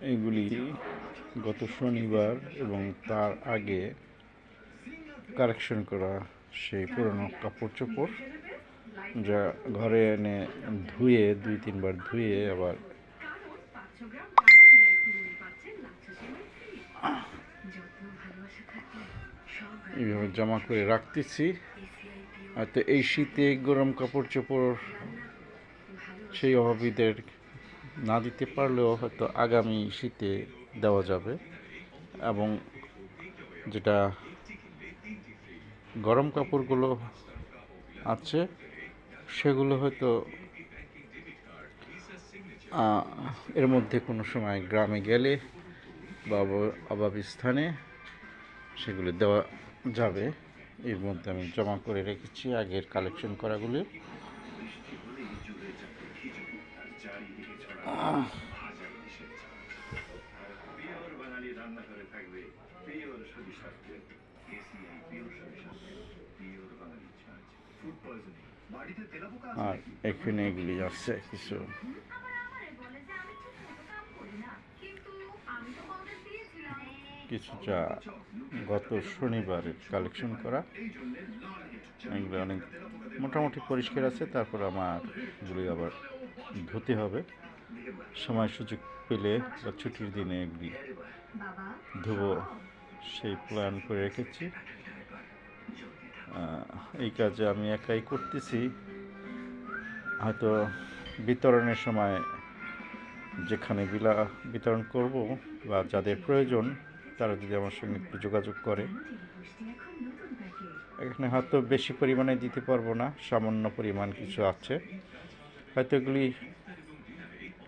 এইগুলি গত শনিবার এবং তার আগে কারেকশন করা সেই পুরনো কাপড় চোপড় যা ঘরে এনে ধুয়ে, দুই তিনবার ধুয়ে আবার এইভাবে জমা করে রাখতেছি। আর তো এই শীতে গরম কাপড় চোপড় সেই অভাবীদের না দিতে পারলেও হয়তো আগামী শীতে দেওয়া যাবে এবং যেটা গরম কাপড়গুলো আছে, সেগুলো হয়তো এর মধ্যে কোনো সময় গ্রামে গেলে বা অভাবী স্থানে সেগুলো দেওয়া যাবে। এর মধ্যে আমি জমা করে রেখেছি আগের কালেকশন করাগুলি। আর এখানে এগুলি আছে কিছু। কিছুটা গত শনিবারের কালেকশন করা। এগুলো অনেক মোটামুটি পরিষ্কার আছে, তারপর আমার এগুলি আবার ধুতে হবে। সময় সুযোগ পেলে বা ছুটির দিনে এগুলি ধুবো সেই প্ল্যান করে রেখেছি। এই কাজে আমি একাই করতেছি। হয়তো বিতরণের সময় যেখানে বিলা বিতরণ করব বা যাদের প্রয়োজন তারা যদি আমার সঙ্গে একটু যোগাযোগ করে। এখানে হয়তো বেশি পরিমাণে দিতে পারব না সামান্য পরিমাণ কিছু আছে। হয়তো এগুলি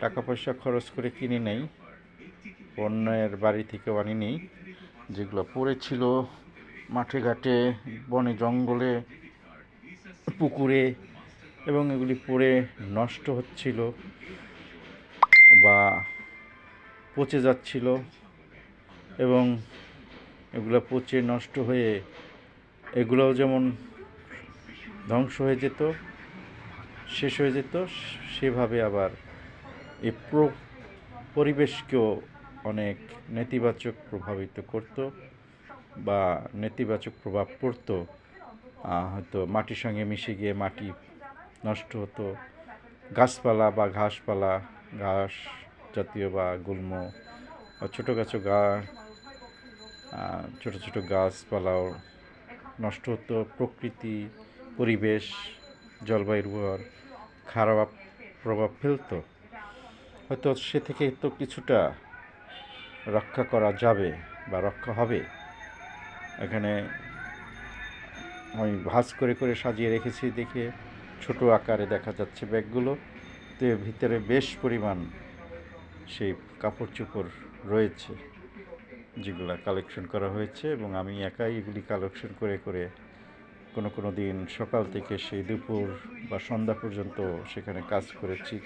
টাকা পয়সা খরচ করে কিনে নেই। অন্যের বাড়ি থেকেও আনি নেই যেগুলো পড়েছিল মাঠে ঘাটে, বনে জঙ্গলে, পুকুরে এবং এগুলি পড়ে নষ্ট হচ্ছিল বা পচে যাচ্ছিল এবং এগুলো পচে নষ্ট হয়ে এগুলোও যেমন ধ্বংস হয়ে যেত, শেষ হয়ে যেত, সেভাবে আবার এই প্র- পরিবেশকেও অনেক নেতিবাচক প্রভাবিত করত বা নেতিবাচক প্রভাব পড়তো। হয়তো মাটির সঙ্গে মিশে গিয়ে মাটি নষ্ট হতো। গাছপালা বা ঘাসপালা, ঘাস জাতীয় বা গুল্ম বা ছোটো গাছও গা ছোটো ছোটো গাছপালাও নষ্ট হতো। প্রকৃতি, পরিবেশ, জলবায়ুর উপর খারাপ প্রভাব ফেলতো। হয়তো সে থেকে তো কিছুটা রক্ষা করা যাবে বা রক্ষা হবে। এখানে আমি ভাঁজ করে করে সাজিয়ে রেখেছি, দেখে ছোট আকারে দেখা যাচ্ছে ব্যাগগুলো। তো ভিতরে বেশ পরিমাণ সেই কাপড় চোপড় রয়েছে, যেগুলো কালেকশন করা হয়েছে এবং আমি একাই এগুলি কালেকশন করে করে কোনো কোনো দিন সকাল থেকে সেই দুপুর বা সন্ধ্যা পর্যন্ত সেখানে কাজ করেছি।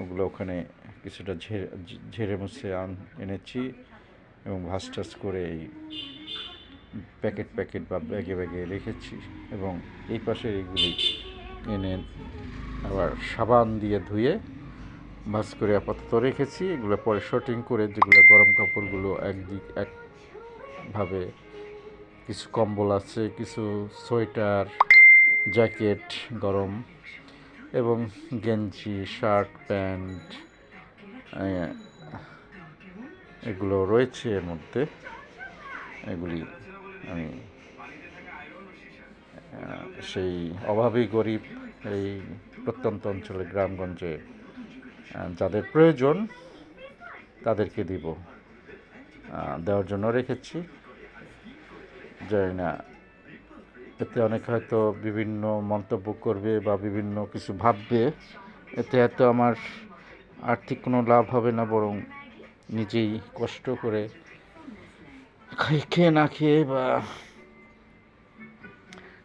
ওগুলো ওখানে কিছুটা ঝেড়ে ঝেড়ে মুছে আন, এনেছি এবং ভাস টাস করে এই প্যাকেট প্যাকেট বা ব্যাগে ব্যাগে রেখেছি এবং এই পাশে এইগুলি এনে আবার সাবান দিয়ে ধুয়ে ভাস করে আপাতত রেখেছি। এগুলো পরে শর্টিং করে যেগুলো গরম কাপড়গুলো একদিক, একভাবে কিছু কম্বল আছে, কিছু সোয়েটার, জ্যাকেট গরম এবং গেঞ্জি, শার্ট, প্যান্ট এগুলো রয়েছে এর মধ্যে। এগুলি আমি সেই অভাবী গরিব এই প্রত্যন্ত অঞ্চলে গ্রামগঞ্জে যাদের প্রয়োজন তাদেরকে দিব। দেওয়ার জন্য রেখেছি। জানি না এতে অনেক হয়তো বিভিন্ন মন্তব্য করবে বা বিভিন্ন কিছু ভাববে। এতে এত আমার আর্থিক কোনো লাভ হবে না, বরং নিজেই কষ্ট করে খেয়ে না খেয়ে বা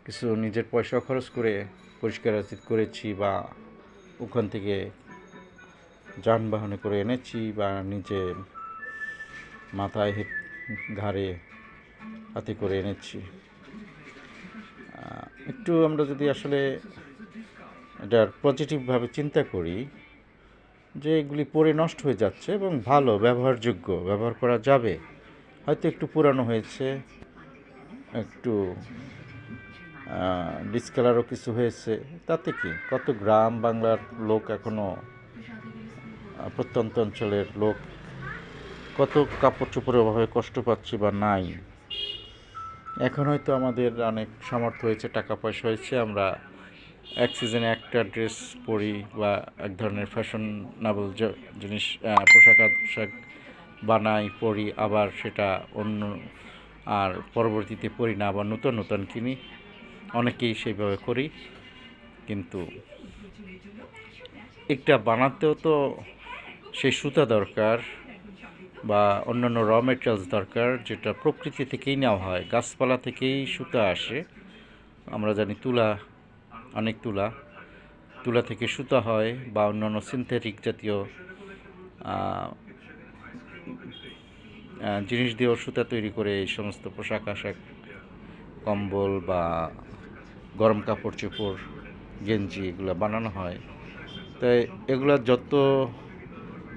কিছু নিজের পয়সা খরচ করে পরিষ্কার করেছি বা ওখান থেকে যানবাহনে করে এনেছি বা নিজে মাথায় ঘাড়ে হাতে করে এনেছি। একটু আমরা যদি আসলে এটার পজিটিভভাবে চিন্তা করি, যে এগুলি পরে নষ্ট হয়ে যাচ্ছে এবং ভালো, ব্যবহারযোগ্য, ব্যবহার করা যাবে। হয়তো একটু পুরানো হয়েছে, একটু ডিসকালারও কিছু হয়েছে। তাতে কি? কত গ্রাম বাংলার লোক এখনও প্রত্যন্ত অঞ্চলের লোক কত কাপড় চোপড়ের অভাবে কষ্ট পাচ্ছে বা নাই? এখন হয়তো আমাদের অনেক সামর্থ্য হয়েছে, টাকা পয়সা হয়েছে, আমরা এক সিজনে একটা ড্রেস পরি বা এক ধরনের ফ্যাশনেবল জিনিস পোশাক আশাক বানাই, পরি, আবার সেটা অন্য আর পরবর্তীতে পরি না, আবার নতুন নতুন কিনি। অনেকেই সেইভাবে করি, কিন্তু একটা বানাতেও তো সেই সুতা দরকার। বা অন্যান্য র মেটেরিয়ালস দরকার, যেটা প্রকৃতি থেকেই নেওয়া হয়, গাছপালা থেকেই সুতা আসে। আমরা জানি তুলা, অনেক তুলা। তুলা থেকে সুতা হয় বা অন্যান্য সিনথেটিক জাতীয় জিনিস দিয়েও সুতা তৈরি করে এই সমস্ত পোশাক আশাক, কম্বল বা গরম কাপড় চোপড়, গেঞ্জি এগুলো বানানো হয়। তাই এগুলো যত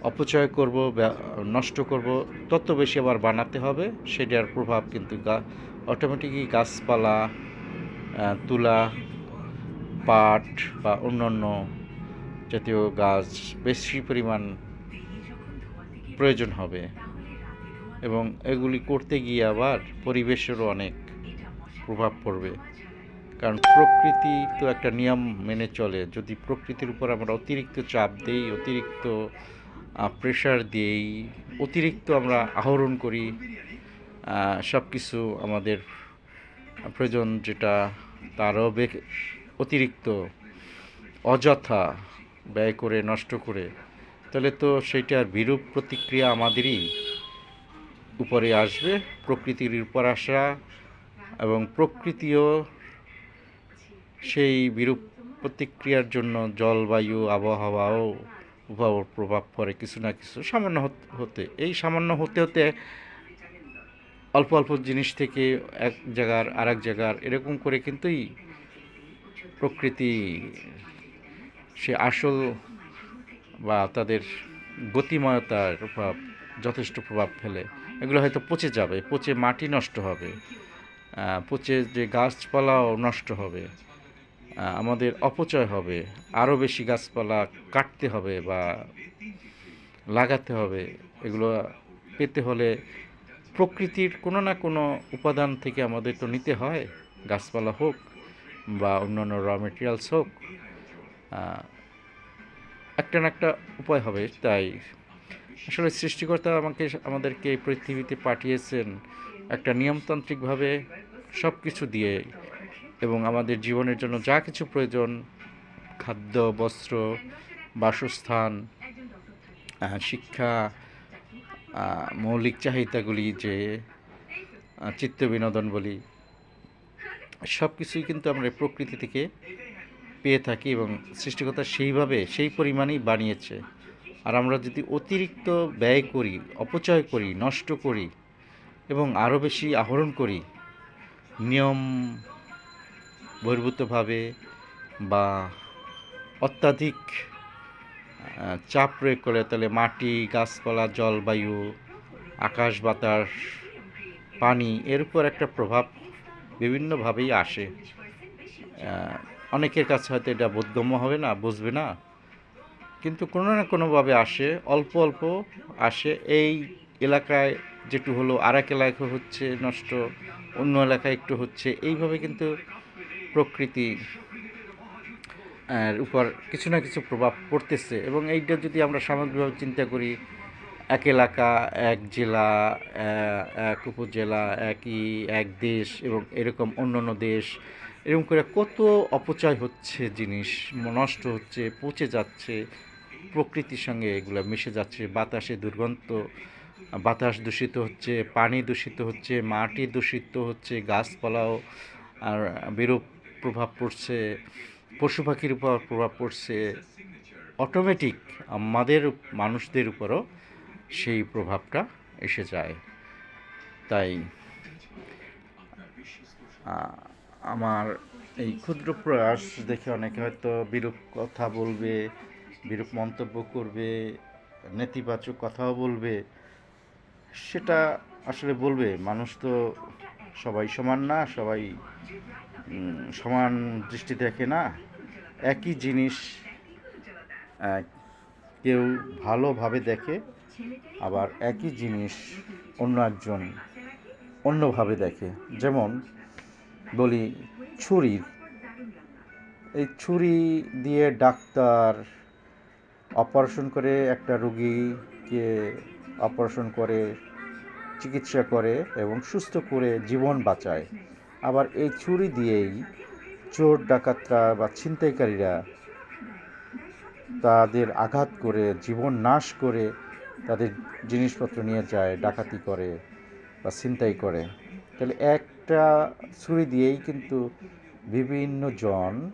অপচয় করব নষ্ট করব, তত বেশি আবার বানাতে হবে। সেটার প্রভাব কিন্তু অটোমেটিকই গাছপালা তুলা, পাট বা অন্যান্য জাতীয় গাছ বেশি পরিমাণ প্রয়োজন হবে। এবং এগুলি করতে গিয়ে আবার পরিবেশেরও অনেক প্রভাব পড়বে। কারণ প্রকৃতি তো একটা নিয়ম মেনে চলে। যদি প্রকৃতির উপর আমরা অতিরিক্ত চাপ দেই, অতিরিক্ত প্রেশার দিই অতিরিক্ত আমরা আহরণ করি। সব কিছু আমাদের প্রয়োজন যেটা তারও অতিরিক্ত অযথা ব্যয় করে, নষ্ট করে। তাহলে তো সেইটার বিরূপ প্রতিক্রিয়া আমাদেরই উপরে আসবে। প্রকৃতির উপর আসা এবং প্রকৃতিও সেই বিরূপ প্রতিক্রিয়ার জন্য জলবায়ু, আবহাওয়াও প্রভাব পড়ে কিছু না কিছু, সামান্য হতে এই সামান্য হতে হতে অল্প অল্প জিনিস থেকে এক জায়গার আর এক জায়গার এরকম করে কিন্তুই প্রকৃতি, সে আসল বা তাদের গতিময়তার প্রভাব, যথেষ্ট প্রভাব ফেলে। এগুলো হয়তো পচে যাবে, পচে মাটি নষ্ট হবে পচে যে গাছপালাও নষ্ট হবে। আমাদের অপচয় হবে, আরও বেশি গাছপালা কাটতে হবে বা লাগাতে হবে, এগুলো পেতে হলে প্রকৃতির কোনো না কোনো উপাদান থেকে আমাদের তো নিতে হয়, গাছপালা হোক বা অন্যান্য র মেটেরিয়ালস হোক। একটা না একটা উপায় হবে, তাই আসলে সৃষ্টিকর্তা আমাকে, আমাদেরকে পৃথিবীতে পাঠিয়েছেন একটা নিয়মতান্ত্রিকভাবে সব কিছু দিয়ে এবং আমাদের জীবনের জন্য যা কিছু প্রয়োজন, খাদ্য, বস্ত্র, বাসস্থান শিক্ষা মৌলিক চাহিদাগুলি যে চিত্ত বিনোদন বলি, সব কিছুই কিন্তু আমরা প্রকৃতি থেকে পেয়ে থাকি এবং সৃষ্টিকতা সেইভাবে, সেই পরিমাণেই বানিয়েছে। আর আমরা যদি অতিরিক্ত ব্যয় করি, অপচয় করি, নষ্ট করি এবং আরও বেশি আহরণ করি, নিয়ম বহির্ভূতভাবে বা অত্যাধিক চাপ প্রয়োগ করে, তাহলে মাটি, গাছপালা, জলবায়ু, আকাশ, বাতাস, পানি, এর উপর একটা প্রভাব বিভিন্নভাবেই আসে। অনেকের কাছে হয়তো এটা বোধগম্য হবে না, বুঝবে না, কিন্তু কোনো না কোনোভাবে আসে, অল্প অল্প আসে। এই এলাকায় যেটু হলো আর এক এলাকায় হচ্ছে নষ্ট, অন্য এলাকায় একটু হচ্ছে। এইভাবে কিন্তু প্রকৃতি, এর উপর কিছু না কিছু প্রভাব পড়তেছে। এবং এইটা যদি আমরা সামগ্রিকভাবে চিন্তা করি, এক এলাকা, এক জেলা এক উপজেলা, একই, এক দেশ এবং এরকম অন্য অন্য দেশ, এরকম করে কত অপচয় হচ্ছে, জিনিস নষ্ট হচ্ছে, পচে যাচ্ছে, প্রকৃতির সঙ্গে এগুলো মিশে যাচ্ছে, বাতাসে দুর্গন্ধ, বাতাস দূষিত হচ্ছে, পানি দূষিত হচ্ছে, মাটি দূষিত হচ্ছে, গাছপালাও আর বিরূপ প্রভাব পড়ছে, পশু পাখির উপর প্রভাব পড়ছে অটোমেটিক আমাদের, মানুষদের উপরও সেই প্রভাবটা এসে যায়। তাই আমার এই ক্ষুদ্র প্রয়াস দেখে অনেকে হয়তো বিরূপ কথা বলবে, বিরূপ মন্তব্য করবে, নেতিবাচক কথাও বলবে। সেটা আসলে বলবে, মানুষ তো সবাই সমান না, সবাই সমান দৃষ্টি দেখে না, একই জিনিস কেউ ভালোভাবে দেখে, আবার একই জিনিস অন্য একজন অন্যভাবে দেখে। যেমন বলি ছুরি। এই ছুরি দিয়ে ডাক্তার অপারেশন করে একটা রুগীকে অপারেশন করে, চিকিৎসা করে এবং সুস্থ করে জীবন বাঁচায়। আবার এই ছুরি দিয়েই চোর, ডাকাতরা বা ছিনতাইকারীরা তাদের আঘাত করে, জীবন নাশ করে তাদের জিনিসপত্র নিয়ে যায়, ডাকাতি করে বা ছিনতাই করে। তাহলে একটা ছুরি দিয়েই কিন্তু বিভিন্ন জন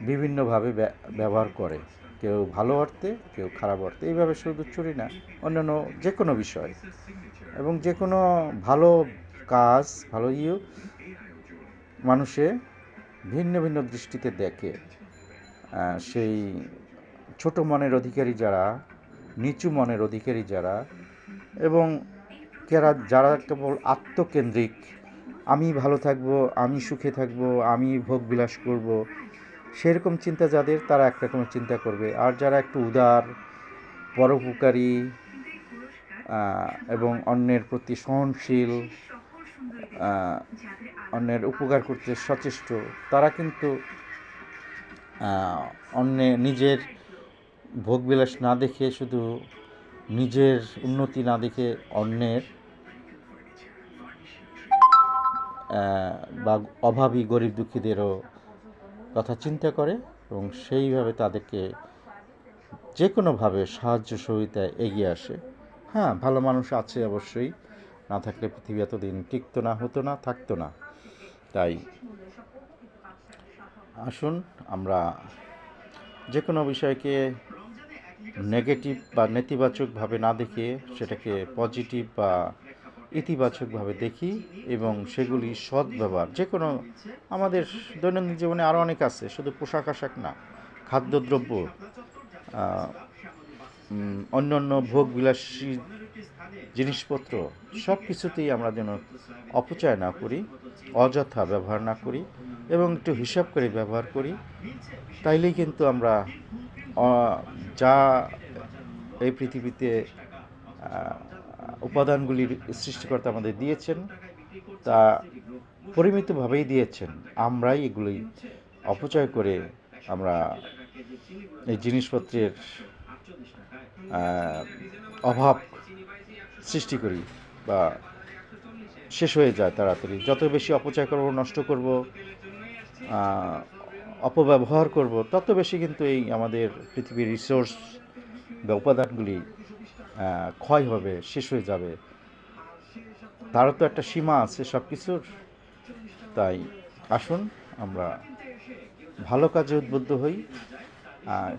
বিভিন্নভাবে ব্য- ব্যবহার করে। কেউ ভালো অর্থে, কেউ খারাপ অর্থে। এইভাবে শুধু চুরি না, অন্যান্য যে কোনো বিষয়। এবং যে কোনো ভালো কাজ ভালো ইয়ে মানুষে ভিন্ন ভিন্ন দৃষ্টিতে দেখে। সেই ছোট মনের অধিকারী যারা, নিচু মনের অধিকারী যারা এবং যারা যারা কেবল আত্মকেন্দ্রিক, আমি ভালো থাকব, আমি সুখে থাকব, আমি ভোগ বিলাস করব, সেরকম চিন্তা যাদের, তারা একরকমের চিন্তা করবে। আর যারা একটু উদার, পরোপকারী এবং অন্যের প্রতি সহনশীল অন্যের উপকার করতে সচেষ্ট, তারা কিন্তু অন্যে নিজের ভোগবিলাস না দেখে শুধু নিজের উন্নতি না দেখে অন্যের বা অভাবী গরিব দুঃখীদেরও কথা চিন্তা করে এবং সেইভাবে তাদেরকে যে কোনোভাবে সাহায্য সহযোগিতায় এগিয়ে আসে। হ্যাঁ ভালো মানুষ আছে অবশ্যই। না থাকলে পৃথিবী এতদিন টিকতো না, হতো না, থাকতো না। তাই আসুন আমরা যে কোনো বিষয়কে নেগেটিভ বা নেতিবাচকভাবে না দেখে সেটাকে পজিটিভ বা ইতিবাচকভাবে দেখি এবং সেগুলি সৎ ব্যবহার। যে কোনো আমাদের দৈনন্দিন জীবনে আরও অনেক আছে, শুধু পোশাক আশাক না, খাদ্যদ্রব্য আহ, উম, অন্যান্য ভোগ বিলাসী জিনিসপত্র সব কিছুতেই আমরা যেন অপচয় না করি অযথা ব্যবহার না করি এবং একটু হিসাব করে ব্যবহার করি তাইলেই কিন্তু আমরা যা এই পৃথিবীতে উপাদানগুলির সৃষ্টিকর্তা আমাদের দিয়েছেন তা পরিমিতভাবেই দিয়েছেন। আমরাই এগুলি অপচয় করে আমরা এই জিনিসপত্রের অভাব সৃষ্টি করি বা শেষ হয়ে যায় তাড়াতাড়ি। যত বেশি অপচয় করব, নষ্ট করব অপব্যবহার করব, তত বেশি কিন্তু এই আমাদের পৃথিবীর রিসোর্স বা উপাদানগুলি ক্ষয় হবে, শেষ হয়ে যাবে। তারও তো একটা সীমা আছে সব কিছুর তাই আসুন, আমরা ভালো কাজে উদ্বুদ্ধ হই।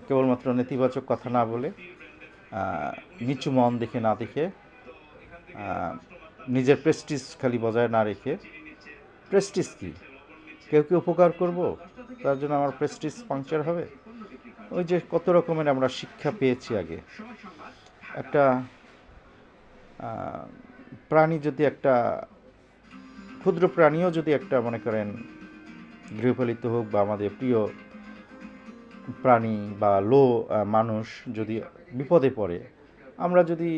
কেবলমাত্র নেতিবাচক কথা না বলে নিচু মন দেখে না দেখে নিজের প্রেস্টিজ খালি বজায় না রেখে প্রেস্টিজ কী? কেউ কেউ উপকার করব? তার জন্য আমার প্রেস্টিজ পাংচার হবে? ওই যে কত রকমের আমরা শিক্ষা পেয়েছি আগে। একটা প্রাণী যদি একটা, ক্ষুদ্র প্রাণীও যদি একটা মনে করেন গৃহপালিত হোক বা আমাদের প্রিয় প্রাণী বা লো মানুষ যদি বিপদে পড়ে। আমরা যদি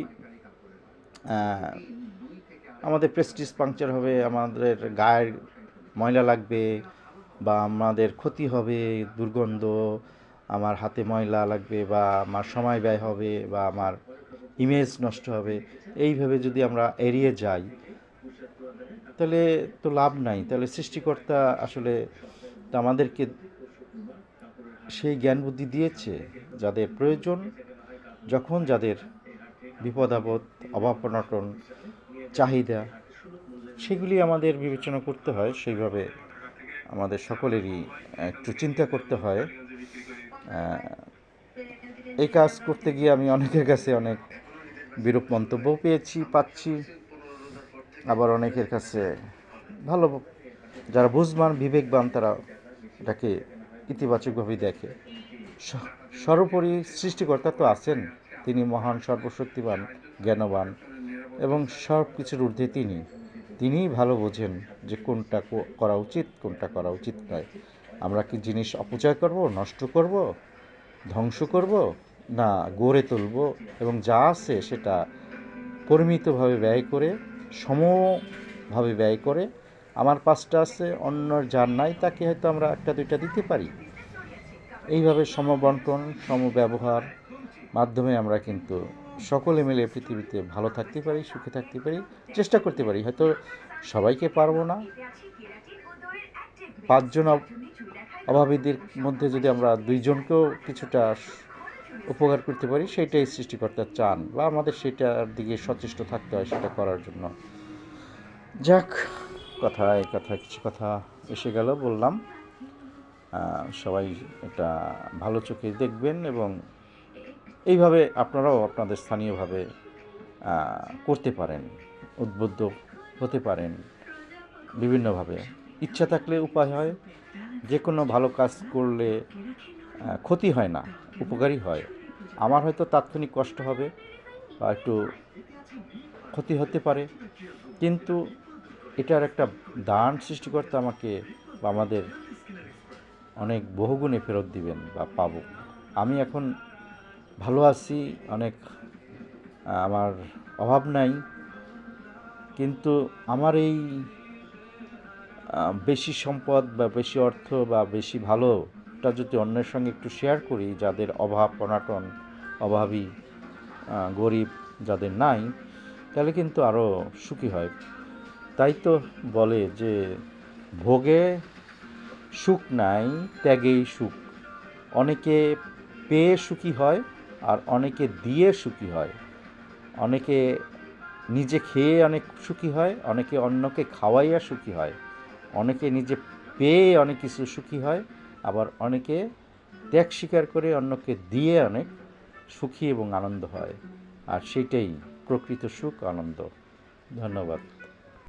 আমাদের প্রেস্টিজ পাংচার হবে, আমাদের গায়ের ময়লা লাগবে বা আমাদের ক্ষতি হবে, দুর্গন্ধ, আমার হাতে ময়লা লাগবে বা আমার সময় ব্যয় হবে বা আমার ইমেজ নষ্ট হবে এইভাবে যদি আমরা এড়িয়ে যাই, তাহলে তো লাভ নাই। তাহলে সৃষ্টিকর্তা আসলে আমাদেরকে সেই জ্ঞান বুদ্ধি দিয়েছে, যাদের প্রয়োজন যখন যাদের বিপদ আপদ, অভাব অনটন, চাহিদা, সেগুলি আমাদের বিবেচনা করতে হয়, সেইভাবে আমাদের সকলেরই একটু চিন্তা করতে হয়। এই কাজ করতে গিয়ে আমি অনেকের কাছে অনেক বিরূপ মন্তব্যও পেয়েছি, পাচ্ছি। আবার অনেকের কাছে ভালো যারা বুঝবান, বিবেকবান, তারা এটাকে ইতিবাচকভাবেই দেখে। সর্বোপরি সৃষ্টিকর্তা তো আছেন। তিনি মহান সর্বশক্তিবান জ্ঞানবান এবং সব কিছুর ঊর্ধ্বে তিনি। তিনিই ভালো বোঝেন যে কোনটা করা উচিত, কোনটা করা উচিত নয়। আমরা কি জিনিস অপচয় করব, নষ্ট করব, ধ্বংস করব, না গড়ে তুলব এবং যা আছে সেটা পরিমিতভাবে ব্যয় করে, সমভাবে ব্যয় করে, আমার পাঁচটা আছে, অন্যর যার নাই তাকে হয়তো আমরা একটা দুইটা দিতে পারি। এইভাবে সমবন্টন সমব্যবহার মাধ্যমে আমরা কিন্তু সকলে মিলে পৃথিবীতে ভালো থাকতে পারি, সুখে থাকতে পারি, চেষ্টা করতে পারি। হয়তো সবাইকে পারব না। পাঁচজন অভাবীদের মধ্যে যদি আমরা দুইজনকেও কিছুটা উপকার করতে পারি সেটাই সৃষ্টিকর্তা চান বা আমাদের সেটার দিকে সচেষ্ট থাকতে হয় সেটা করার জন্য। যাক, কথা এই কথা, কিছু কথা এসে গেল, বললাম। সবাই এটা ভালো চোখে দেখবেন এবং এইভাবে আপনারাও আপনাদের স্থানীয়ভাবে করতে পারেন, উদ্বুদ্ধ হতে পারেন, বিভিন্নভাবে। ইচ্ছা থাকলে উপায় হয় যে কোনো ভালো কাজ করলে ক্ষতি হয় না উপকারী হয়। আমার হয়তো তাৎক্ষণিক কষ্ট হবে বা একটু ক্ষতি হতে পারে, কিন্তু এটার একটা দান সৃষ্টিকর্তা আমাকে বা আমাদের অনেক বহুগুণে ফেরত দিবেন বা পাবো। আমি এখন ভালো আছি, অনেক আমার অভাব নাই, কিন্তু আমার এই বেশি সম্পদ বা বেশি অর্থ বা বেশি ভালোটা যদি অন্যের সঙ্গে একটু শেয়ার করি, যাদের অভাব, অনাটন, অভাবী গরিব যাদের নাই, তাহলে কিন্তু আরও সুখী হয়। তাই তো বলে যে, ভোগে সুখ নাই, ত্যাগেই সুখ। অনেকে পেয়ে সুখী হয় আর অনেকে দিয়ে সুখী হয়। অনেকে নিজে খেয়ে অনেক সুখী হয়, অনেকে অন্যকে খাওয়াইয়া সুখী হয়। অনেকে নিজে পেয়ে অনেক কিছু সুখী হয়, আবার অনেকে ত্যাগ স্বীকার করে অন্যকে দিয়ে অনেক সুখী এবং আনন্দ হয়। আর সেটাই প্রকৃত সুখ, আনন্দ। ধন্যবাদ।